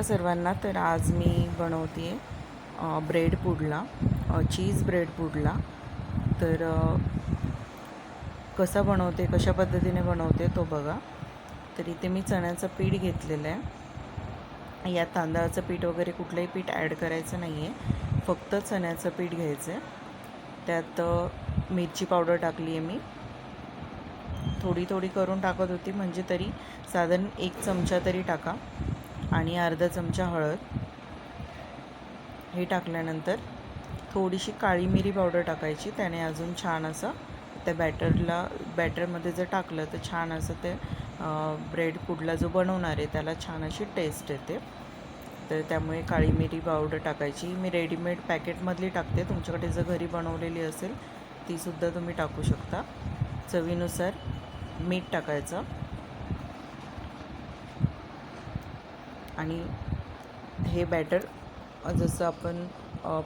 नमस्कार सर्वांना तर आज मी बनवते ब्रेड पुडला चीज ब्रेड पुडला. तर कसं कसा बनवते कशा पद्धतीने बनवते तो बघा. तर इथे मी चण्याचं पीठ घेतलेलं आहे. यात तांदळाचं पीठ वगैरे कुठलंही पीठ ॲड करायचं नाही आहे फक्त चण्याचं पीठ घ्यायचं आहे त्यात मिरची पावडर टाकली आहे मी. थोडी थोडी करून टाकत होती म्हणजे तरी साधारण एक चमचा तरी टाका. आणि अर्धा चमचा हळद. हे टाकल्यानंतर थोडीशी काळी मिरी पावडर टाकायची. त्याने अजून छान असं त्या बॅटरला बॅटरमध्ये जर टाकलं तर छान असं ते ब्रेड कुडला जो बनवणार आहे त्याला छान अशी टेस्ट येते. तर त्यामुळे काळी मिरी पावडर टाकायची. मी रेडीमेड पॅकेटमधली टाकते. तुमच्याकडे जर घरी बनवलेली असेल तीसुद्धा तुम्ही टाकू शकता. चवीनुसार मीठ टाकायचं. आणि हे बॅटर जसं आपण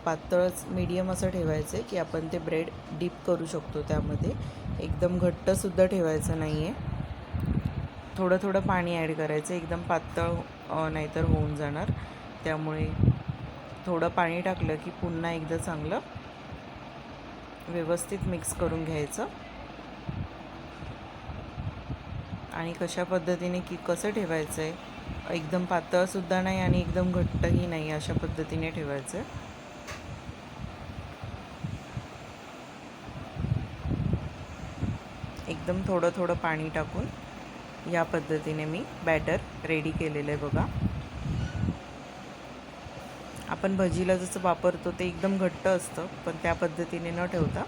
पातळच मीडियम असं ठेवायचं आहे की आपण ते ब्रेड डीप करू शकतो त्यामध्ये. एकदम घट्टसुद्धा ठेवायचं नाही आहे थोडं थोडं पाणी ॲड करायचं. एकदम पातळ नाहीतर होऊन जाणार. त्यामुळे थोडं पाणी टाकलं की पुन्हा एकदा चांगलं व्यवस्थित मिक्स करून घ्यायचं. आणि कशा पद्धतीने की कसं ठेवायचं आहे एकदम पातळसुद्धा नाही आणि एकदम घट्टही नाही अशा पद्धतीने ठेवायचं. एकदम थोडं थोडं पाणी टाकून या पद्धतीने मी बॅटर रेडी केलेलं आहे बघा. आपण भजीला जसं वापरतो ते एकदम घट्ट असतं पण त्या पद्धतीने न ठेवता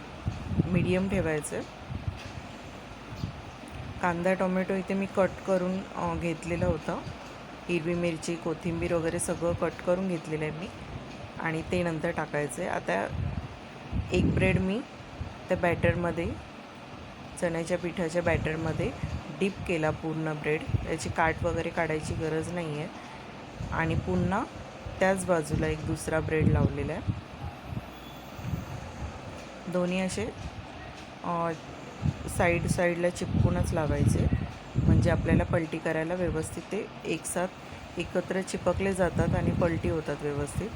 मीडियम ठेवायचं. कांदा टोमॅटो इथे मी कट करून घेतलेलं होतं. हिरवी मिरची कोथिंबीर वगैरे सगळं कट करून घेतलेलं आहे मी आणि ते नंतर टाकायचं आहे. आता एक ब्रेड मी त्या बॅटरमध्ये चण्याच्या पिठाच्या बॅटरमध्ये डीप केला पूर्ण ब्रेड. याची काट वगैरे काढायची गरज नाही आहे आणि पुन्हा त्याच बाजूला एक दुसरा ब्रेड लावलेला आहे. दोन्ही असे साईड साईडला चिपकूनच लावायचे. म्हणजे आपल्याला पलटी करायला व्यवस्थित ते एकसाथ एकत्र चिपकले जातात आणि पलटी होतात व्यवस्थित.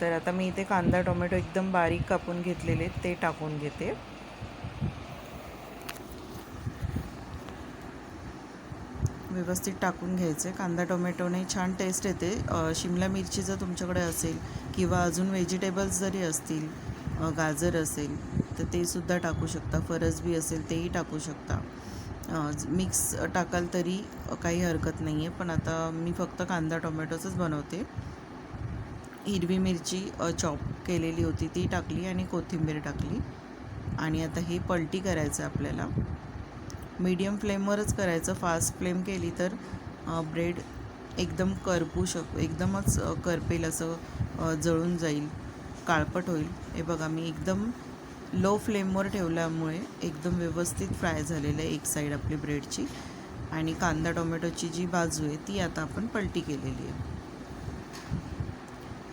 तर आता मी इथे कांदा टोमॅटो एकदम बारीक कापून घेतलेले ते टाकून घेते. व्यवस्थित टाकून घ्यायचे. कांदा टोमॅटोने छान टेस्ट येते. शिमला मिरची जर तुमच्याकडे असेल किंवा अजून व्हेजिटेबल्स जरी असतील गाजर असेल तर ते सुद्धा टाकू शकता. फरसबी असेल तेही टाकू शकता. मिक्स टाकाल तरी काही हरकत नाही आहे पण आता मी फक्त कांदा टोमॅटोचंच बनवते. हिरवी मिरची चॉप केलेली होती ती टाकली आणि कोथिंबीर टाकली. आणि आता हे पलटी करायचं आपल्याला. मीडियम फ्लेमवरच करायचं. फास्ट फ्लेम केली तर ब्रेड एकदम करपू शक एकदमच करपेल असं जळून जाईल. काळपट होईल. हे बघा मी एकदम लो फ्लेमवर ठेवल्यामुळे एकदम व्यवस्थित फ्राय झालेलं आहे एक साईड आपली ब्रेडची आणि कांदा टोमॅटोची जी बाजू आहे ती आता आपण पलटी केलेली आहे.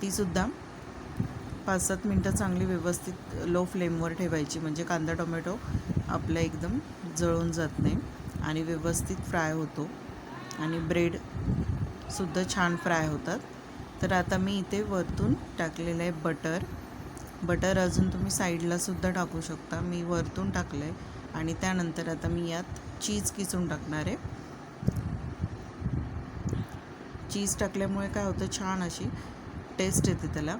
तीसुद्धा पाच सात मिनटं चांगली व्यवस्थित लो फ्लेमवर ठेवायची. म्हणजे कांदा टोमॅटो आपला एकदम जळून जात नाही आणि व्यवस्थित फ्राय होतो. आणि ब्रेडसुद्धा छान फ्राय होतात. तर आता मी इथे वरतून टाकलेलं आहे बटर बटर अजून तुम्ही साईडलासुद्धा टाकू शकता. मी वरतून टाकलं आहे आणि त्यानंतर आता मी यात चीज किसून टाकणार आहे. चीज टाकल्यामुळे काय होतं छान अशी टेस्ट येते त्याला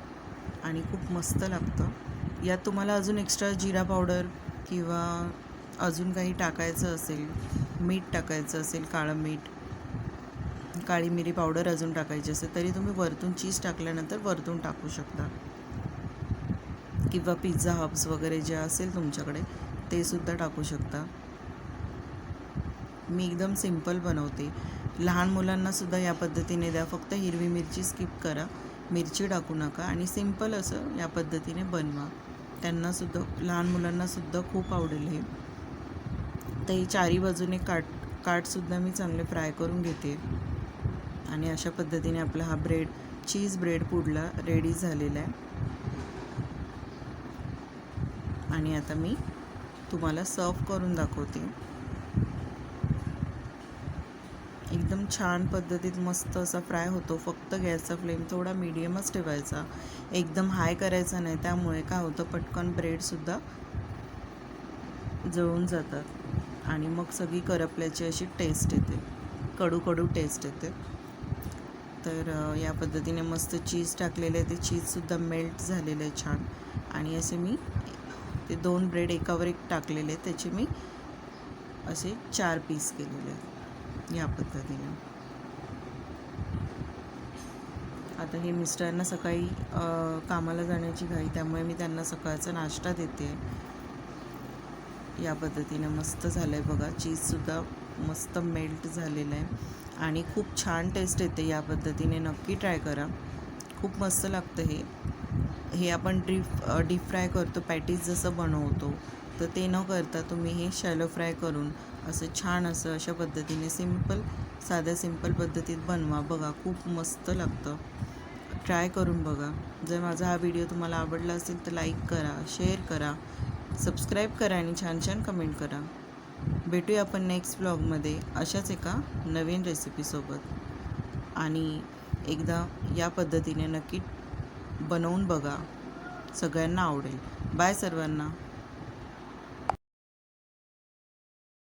आणि खूप मस्त लागतं. यात तुम्हाला अजून एक्स्ट्रा जिरा पावडर किंवा अजून काही टाकायचं असेल मीठ टाकायचं असेल काळं मीठ काळी मिरी पावडर अजून टाकायची असेल तरी तुम्ही वरतून चीज टाकल्यानंतर वरतून टाकू शकता. किंवा पिझ्झा हब्स वगैरे जे असेल तुमच्याकडे ते सुद्धा टाकू शकता. मी एकदम सिंपल बनवते. लहान मुलांनासुद्धा या पद्धतीने द्या. फक्त हिरवी मिरची स्किप करा. मिरची टाकू नका आणि सिंपल असं या पद्धतीने बनवा. त्यांनासुद्धा लहान मुलांनासुद्धा खूप आवडेल हे. ते चारी बाजूने काट काटसुद्धा मी चांगले फ्राय करून घेते. आणि अशा पद्धतीने आपला हा ब्रेड चीज ब्रेड पुडला रेडी झालेला आहे. आणि आता मी तुम्हाला सर्व करून दाखवते. एकदम छान पद्धतीत मस्त असा फ्राय होतो. फक्त गॅसचा फ्लेम थोडा मीडियमच ठेवायचा. एकदम हाय करायचा नाही त्यामुळे काय होतं पटकन ब्रेडसुद्धा जळून जातात. आणि मग सगळी करपल्याची अशी टेस्ट येते. कडू कडू टेस्ट येते. तर या पद्धतीने मस्त चीज टाकलेले आहे. ते चीजसुद्धा मेल्ट झालेलं आहे छान. आणि असे मी ते दोन ब्रेड एकावर एक टाकलेले त्याचे मी असे चार पीस केलेले आहेत या पद्धतीने. आता हे मिस्टरांना सकाळी कामाला जाण्याची घाई त्यामुळे मी त्यांना सकाळचा नाश्ता देते. या पद्धतीने मस्त झालं आहे बघा चीजसुद्धा मस्त मेल्ट झालेलं आहे. आणि खूप छान टेस्ट येते या पद्धतीने. नक्की ट्राय करा. खूप मस्त लागतं हे. हे आपण डीप डीप फ्राय करतो पॅटीज जसं बनवतो तर ते न करता तुम्ही हे शॅलो फ्राय करून असं छान असं अशा पद्धतीने सिंपल साध्या सिंपल पद्धतीत बनवा. बघा खूप मस्त लागतं. ट्राय करून बघा. जर माझा हा व्हिडिओ तुम्हाला आवडला असेल तर लाईक करा शेअर करा सबस्क्राईब करा आणि छान छान कमेंट करा. भेटूया आपण नेक्स्ट ब्लॉगमध्ये. अशाच एका नवीन रेसिपीसोबत. आणि एकदा या पद्धतीने नक्की बनवून बघा. सगळ्यांना आवडेल. बाय सर्वांना.